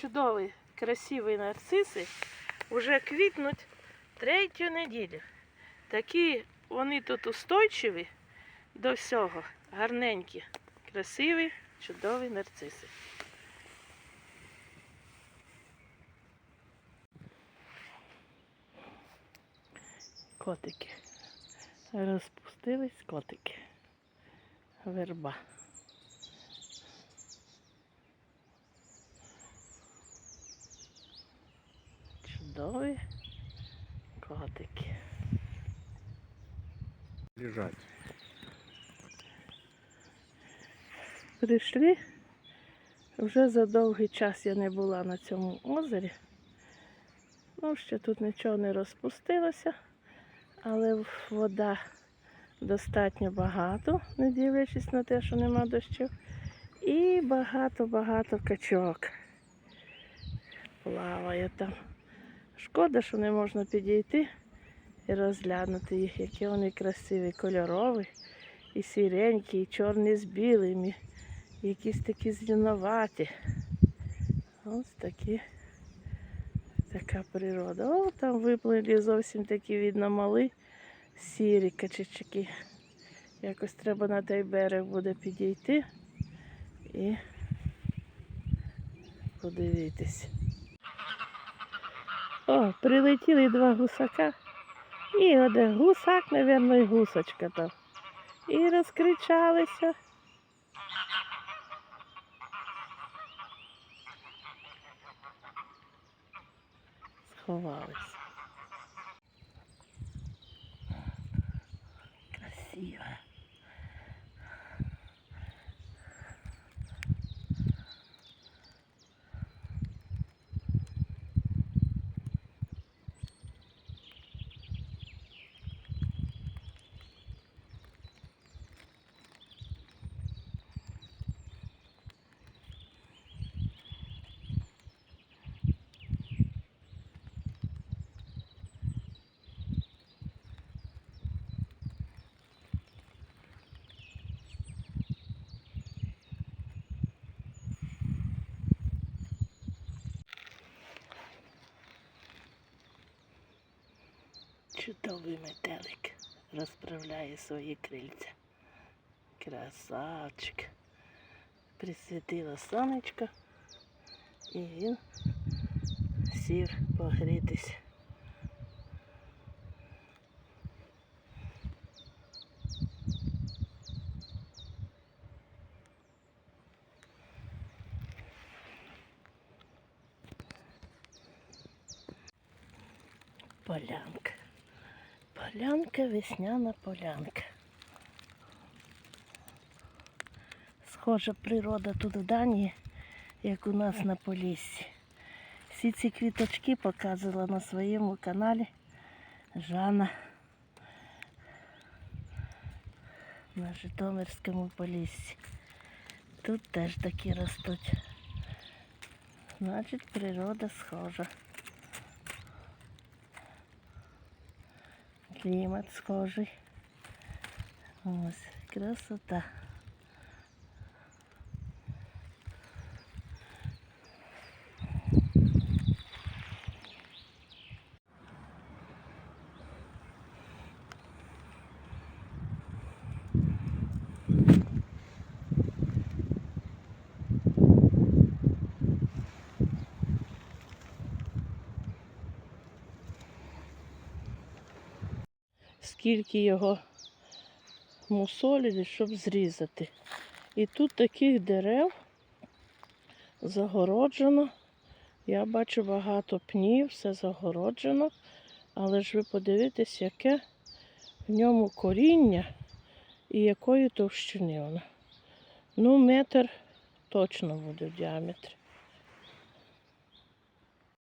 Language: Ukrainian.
чудові, красиві нарциси вже квітнуть третю неділю. Такі вони тут устойчиві до всього. Гарненькі, красиві, чудові нарциси. Котики. Розпустились котики. Верба. Чудові котики. лежать. Прийшли. Вже за довгий час я не була на цьому озері. Ну, ще тут нічого не розпустилося, але вода достатньо багато, не дивлячись на те, що нема дощів. І багато-багато качок плаває там. Шкода, що не можна підійти і розглянути їх, які вони красиві, кольорові, і сіренькі, і чорні з білими, і якісь такі зеленуваті. Ось такі, така природа. О, там виплили зовсім такі, видно, мали сірі качечки. Якось треба на той берег буде підійти і подивитись. О, прилетіли два гусака. І один гусак, мабуть, і гусочка там. І розкричалися. Сховались. Чудовий метелик розправляє свої крильця. Красавчик. Присвітило сонечко і він сів погрітись. Полянка. Полянка, весняна полянка. Схожа природа тут в Данії, як у нас на Поліссі. Всі ці квіточки показувала на своєму каналі Жанна на Житомирському Поліссі. Тут теж такі ростуть. Значить, природа схожа. Клімат схожий. Ось, красота. Скільки його мусолили, щоб зрізати. І тут таких дерев загороджено. Я бачу багато пнів, все загороджено. Але ж ви подивитесь, яке в ньому коріння і якої товщини воно. Ну, метр точно буде в діаметрі.